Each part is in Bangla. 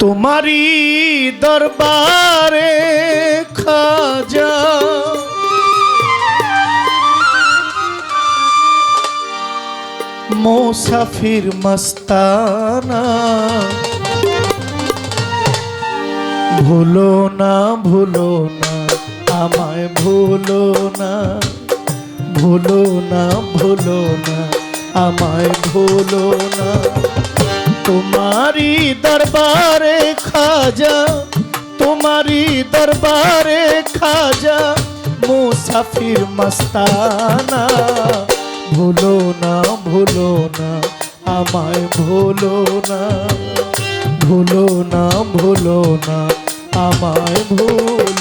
তোমারি দরবারে খাজা। মোসাফির মস্তানা, ভুলো না ভুলো না, আমায় ভুলো না ভুলো না ভুলো না, আমায় ভুলো না। তোমারি দরবারে খাজা, তোমারি দরবারে খাজা, মুসাফির মস্তানা। ভুলো না ভুলো না, আমায় ভুলো না। ভুলো না ভুলো না, আমায় ভুলো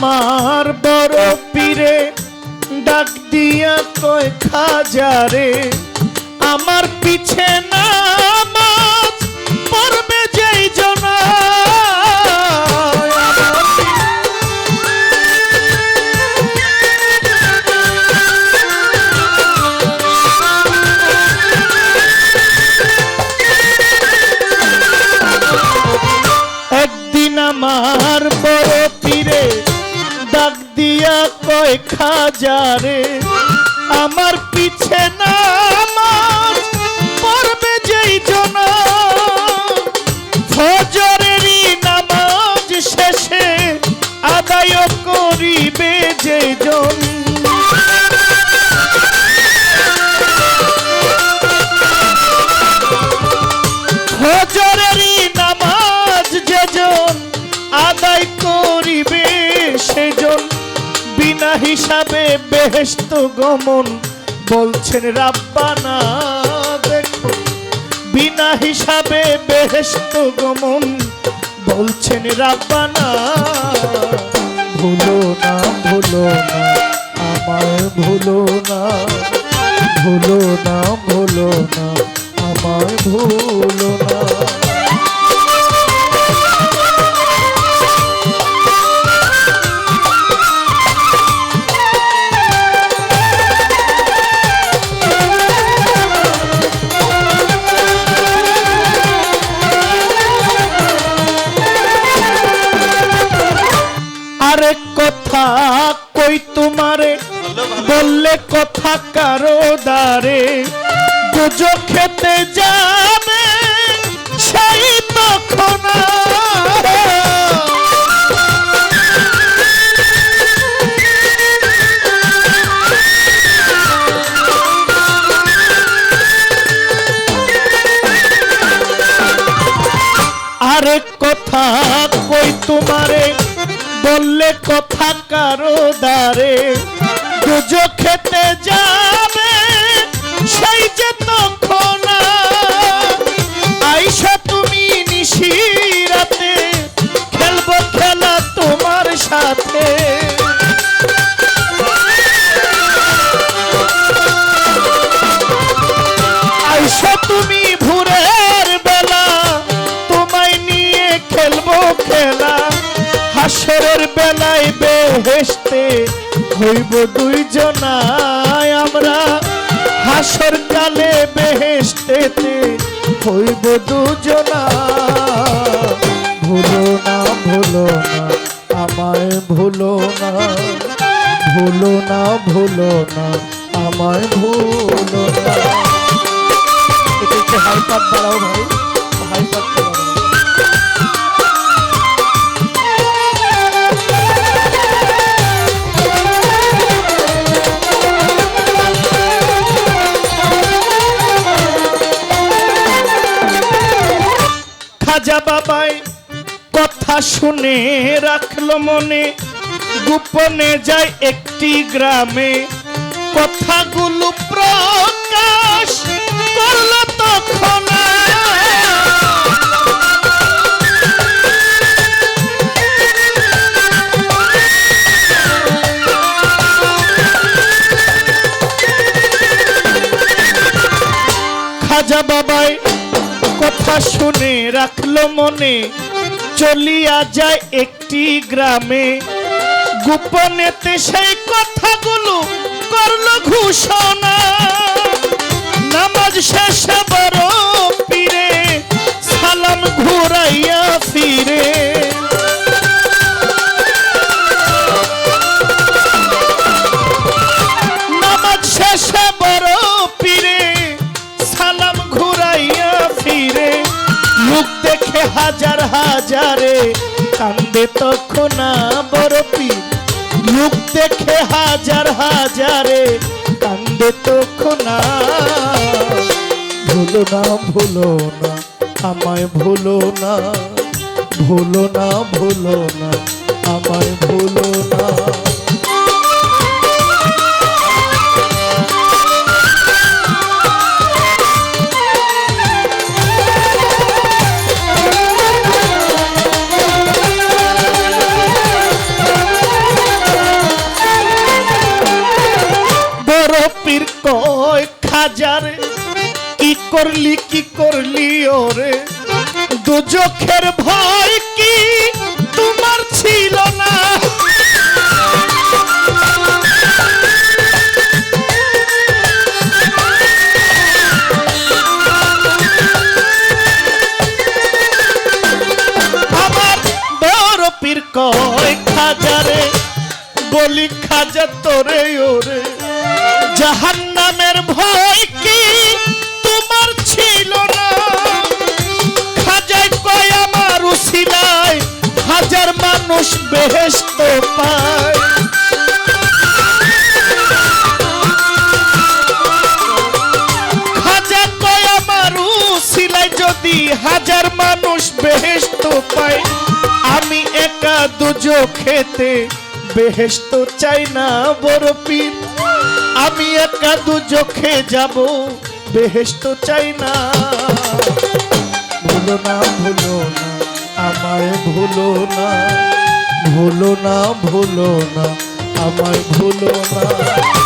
আমার বড় পীরে ডাক দিয়া কয় খাজারে আমার পিছে নামাজ খাজারে আমার বেহেস্ত গমন বলছেন রাব্বানা দেখো বিনা হিসাবে বেহেস্ত গমন বলছেন রাব্বানা ভুলো না ভুলো না, আমায় ভুলো না। ভুলো না ভুলো না, আমায় ভুলো না। বললে কথা কারও দারে দুজো খেতে যাবে, সেই তখন আরে কথা কই তোমারে? বললে কথা কারও দারে দুজো খেতে হইব দুইজনায় আমরা। হাসর কালে বেহেস্তেতে হইব দুজনা ভুলো না ভুলো না, আমায় ভুলো না। ভুলো না ভুলো না, আমায় ভুলো না। পাত বাড়াও ভাই। বাবাই, কথা শুনে রাখল মনে, গোপনে যায় একটি গ্রামে। কথাগুলো প্রকাশ করল তখন খাজা বাবা কথা শুনে রাখল মনে। চলিয়া যায় একটি গ্রামে। গোপনেতে সেই কথাগুলো করল ঘোষণা। নামাজ শেষে বড় পীরে সালাম ঘুরাইয়া ফিরে। নামাজ শেষে হাজার হাজারে কান্দে তখন বড় পীর। দেখে হাজার হাজারে কান্দে তখন ভুলো না ভুলো না, আমায় ভুলো না ভুলো না ভুলো না, আমায় ভুলো না। করলি, কি করলি ওরে? দুজখের ভয় কি তোমার ছিল না? পীর কয় খাজারে, বলি খাজা তোরে পায় আমি একা দুজো খেতে বেহেস্ত চাই না বড় আমি একা দুজোখে যাব বেহেস্ত চাই না। ভুলো না ভুলো না, আমায় ভুলো না। ভুলো না ভুলো না, আমায় ভুলো না।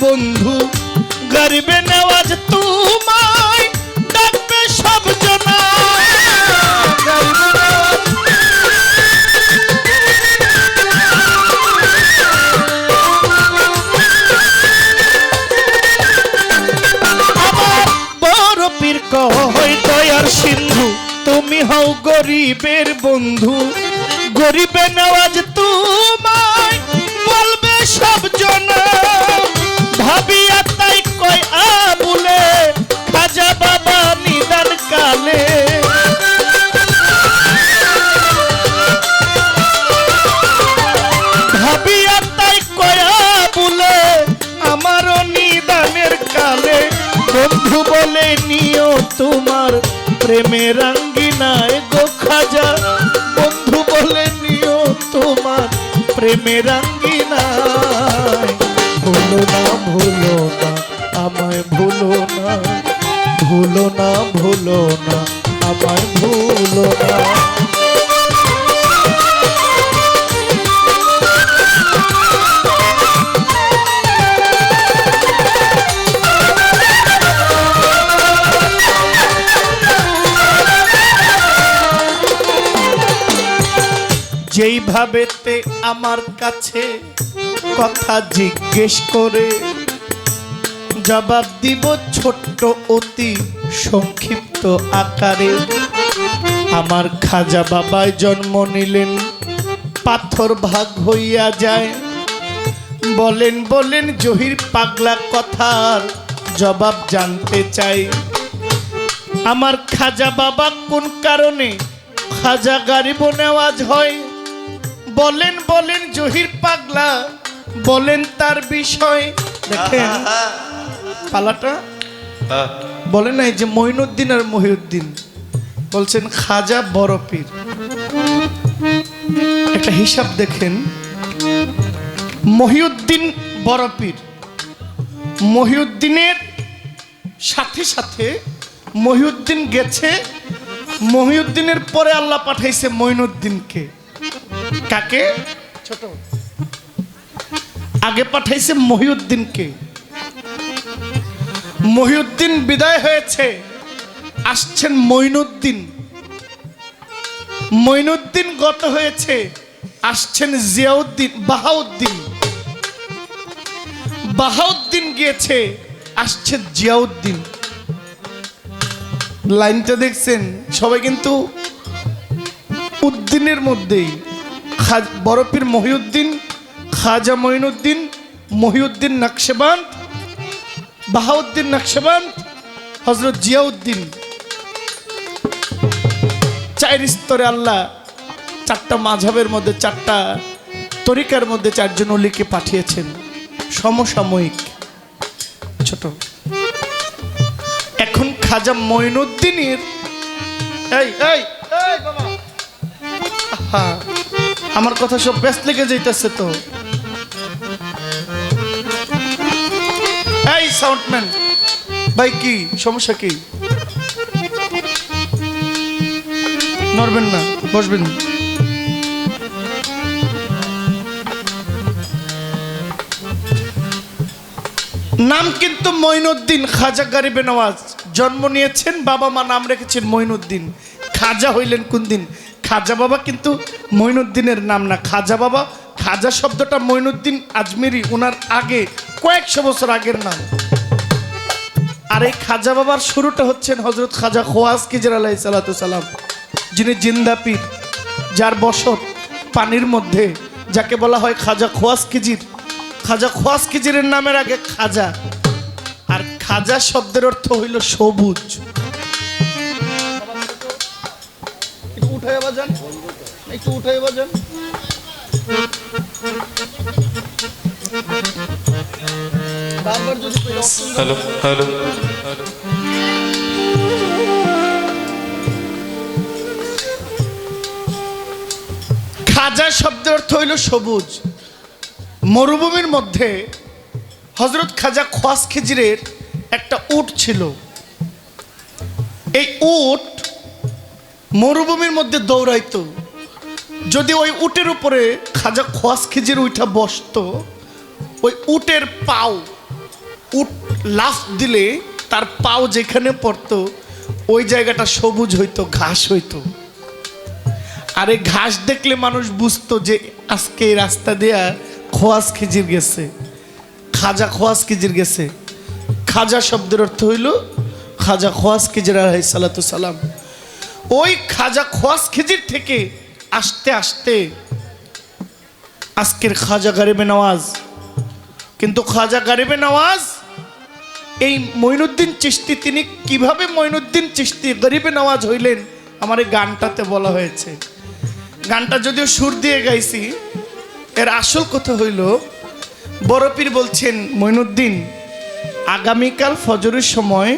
বন্ধু গরিবে নেওয়াজ তোমায় ডাকবে সব সিন্ধু তুমি হও গরিবের বন্ধু গরিবে নওয়াজ প্রেমের আঙ্গিনায় গো খাজা। বন্ধু বলে নিও তোমার প্রেমের আঙ্গিনায় ভুলো না ভুলো না, আমায় ভুলো না ভুলো না ভুলো না। যেইভাবেতে আমার কাছে কথা জিজ্ঞেস করে? জবাব দিব ছোট্ট অতি সংক্ষিপ্ত আকারে। আমার খাজা বাবায় জন্ম নিলেন, পাথর ভাগ হইয়া যায়। বলেন বলেন, জহির পাগলা কথার জবাব জানতে চাই। আমার খাজা বাবা কোন কারণে খাজা গারিব নেওয়াজ হয়? বলেন বলেন জহির পাগলা বলেন তার বিষয়। দেখেন পালাটা? বলেন না এই যে মঈনুদ্দিন আর মহিউদ্দিন বলছেন খাজা বড় পীর। একটা হিসাব দেখেন মহিউদ্দিন বড়পীর মহিউদ্দিনের সাথে সাথে মহিউদ্দিন গেছে মহিউদ্দিনের পরে আল্লাহ পাঠাইছে মঈনুদ্দিনকে। কাকে? ছোট। আগে পাঠাইছে মহিউদ্দিনকে। মহিউদ্দিন বিদায় হয়েছে। আসছেন মঈনুদ্দিন। মঈনুদ্দিন গত হয়েছে। আসছেন জিয়াউদ্দিন বাহাউদ্দিন। বাহাউদ্দিন গিয়েছে আসছে জিয়াউদ্দিন। লাইনটা দেখছেন? সবাই কিন্তু উদ্দিনের মধ্যেই। খাজ- বরফির মহিউদ্দিন খাজা মঈনুদ্দিন মহিউদ্দিন নকশেবান্ত বাহাউদ্দিন নকশেবান্ত হজরত জিয়াউদ্দিন। চার স্তরে আল্লাহ চারটা মাঝাবের মধ্যে চারটা তরিকার মধ্যে চারজন অলিকে পাঠিয়েছেন। সমসাময়িক। ছোট। এখন খাজা মঈনুদ্দিনের এই এই বাবা। আহা, আমার কথা সব ব্যস্ত লেগে যাইতেছে তো। এই সাউন্ডম্যান, ভাই কি, সমস্যা কি? নড়বেন না, বসবেন। নাম কিন্তু মঈনুদ্দিন খাজা গরিবে নওয়াজ। জন্ম নিয়েছেন, বাবা মা নাম রেখেছেন মঈনুদ্দিন। খাজা হইলেন কোন দিন খাজা বাবা কিন্তু মঈনুদ্দিনের নাম না। খাজা বাবা, খাজা শব্দটা মঈনুদ্দিন আজমেরি ওনার আগে, কয়েকশো বছর আগের নাম। আর এই খাজা বাবার শুরুটা হচ্ছেন হজরত খাজা খোয়াজ কিজর আলাই সালাম, যিনি জিন্দা পীর, যার বসত পানির মধ্যে, যাকে বলা হয় খাজা খোয়াজ কিজির। খাজা খোয়াজ কিজিরের নামের আগে খাজা, আর খাজা শব্দের অর্থ হইল সবুজ। উঠে বাজান একটু উঠে বাজান। Hello hello. খাজা শব্দের অর্থ হইল সবুজ। মরুভূমির মধ্যে হজরত খাজা খোয়াস খিজিরের একটা উট ছিল। এই উট মরুভূমির মধ্যে দৌড়াইতো। যদি ওই উটের উপরে খাজা খোয়াস খিজির উঠা বসতো, ওই উটের পাও, উট লাফ দিলে তার পাও যেখানে পড়তো, ওই জায়গাটা সবুজ হইতো, ঘাস হইতো। আর এই ঘাস দেখলে মানুষ বুঝতো যে আজকে এই রাস্তা দিয়া খোয়াস খিজির গেছে, খাজা খোয়াস খিজির গেছে। খাজা শব্দের অর্থ হইল খাজা খোয়াস খিজির আলাই সালাম। ওই খাজা খোয়াজ খিজির থেকে আসতে আসতে আজকের খাজা গারিবে নওয়াজ। কিন্তু খাজা গারিবে নওয়াজ, এই মঈনুদ্দিন চিস্তি তিনি কীভাবে মঈনুদ্দিন চিস্তি গরিবে নওয়াজ হইলেন? আমার এই গানটাতে বলা হয়েছে। গানটা যদিও সুর দিয়ে গাইছি, এর আসল কথা হইল বড়পীর বলছেন, মঈনুদ্দিন, আগামীকাল ফজরের সময়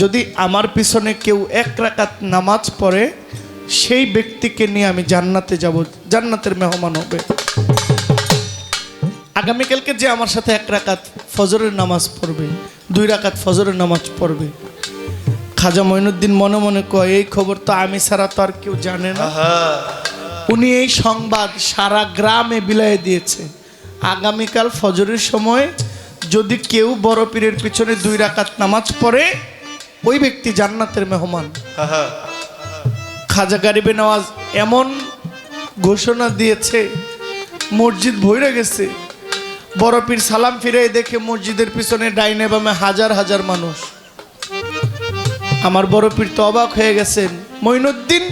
যদি আমার পিছনে কেউ এক রাকাত নামাজ পড়ে সেই ব্যক্তিকে নিয়ে আমি জান্নাতে যাব জান্নাতের মেহমান হবে। আগামীকালকে যে আমার সাথে এক রাকাত ফজরের নামাজ পড়বে দুই রাকাত ফজরের নামাজ পড়বে। খাজা মঈনুদ্দিন মনে মনে কয় এই খবর তো আমি ছাড়া তো আর কেউ জানে না। উনি এই সংবাদ সারা গ্রামে বিলায় দিয়েছে। আগামীকাল ফজরের সময় যদি কেউ বড় পীরের পিছনে দুই রাকাত নামাজ পড়ে ওই ব্যক্তি জান্নাতের মেহমান। খাজা গারিবে নওয়াজ এমন ঘোষণা দিয়েছে, মসজিদ ভরে গেছে। বড় পীর সালাম ফিরে দেখে মসজিদের পিছনে ডাইনে বামে হাজার হাজার মানুষ। আমার বড় পীর তো অবাক হয়ে গেছেন। মঈনুদ্দিন,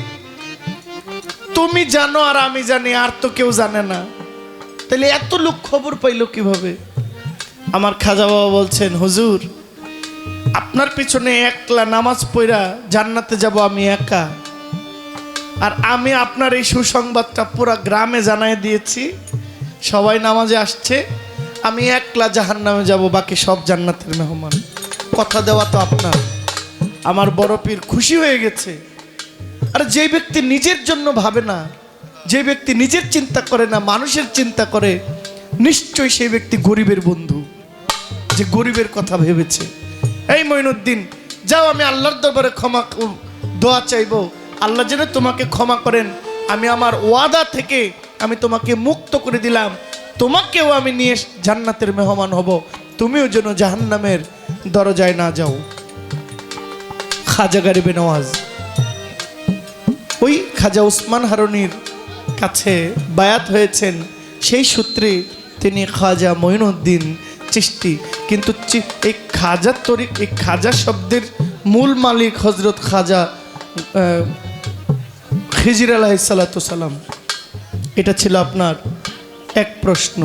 তুমি জানো আর আমি জানি, আর তো কেউ জানে না। তাহলে এত লোক খবর পাইলো কীভাবে? আমার খাজা বাবা বলছেন, হুজুর, আপনার পিছনে একলা নামাজ পড়া জান্নাতে যাব আমি একা। আর আমি আপনার এই সুসংবাদটা পুরো গ্রামে জানাই দিয়েছি। সবাই নামাজে আসছে। আমি একলা জাহান নামে যাব, বাকি সব জান্নাতের মেহমান। কথা দেওয়া তো আপনার। আমার বড় পীর খুশি হয়ে গেছে। আর যে ব্যক্তি নিজের জন্য ভাবে না, যে ব্যক্তি নিজের চিন্তা করে না, মানুষের চিন্তা করে, নিশ্চয়ই সেই ব্যক্তি গরিবের বন্ধু, যে গরিবের কথা ভেবেছে। এই মঈনুদ্দিন, যাও, আমি আল্লাহর দরবারে ক্ষমা দোয়া চাইব। আল্লাহ যেন তোমাকে ক্ষমা করেন। আমি আমার ওয়াদা থেকে আমি তোমাকে মুক্ত করে দিলাম। তোমাকেও আমি নিয়ে জান্নাতের মেহমান হব। তুমিও যেন জাহান্নামের দরজায় না যাও। খাজা গারিবে নওয়াজ। ওই খাজা উসমান হারুনির কাছে বায়াত হয়েছেন। সেই সূত্রে তিনি খাজা মঈনুদ্দিন চিস্তি কিন্তু এই খাজা তরিক এই খাজা শব্দের মূল মালিক হজরত খাজা খিজির আলাহিসাল্লাম এটা ছিল আপনার এক প্রশ্ন।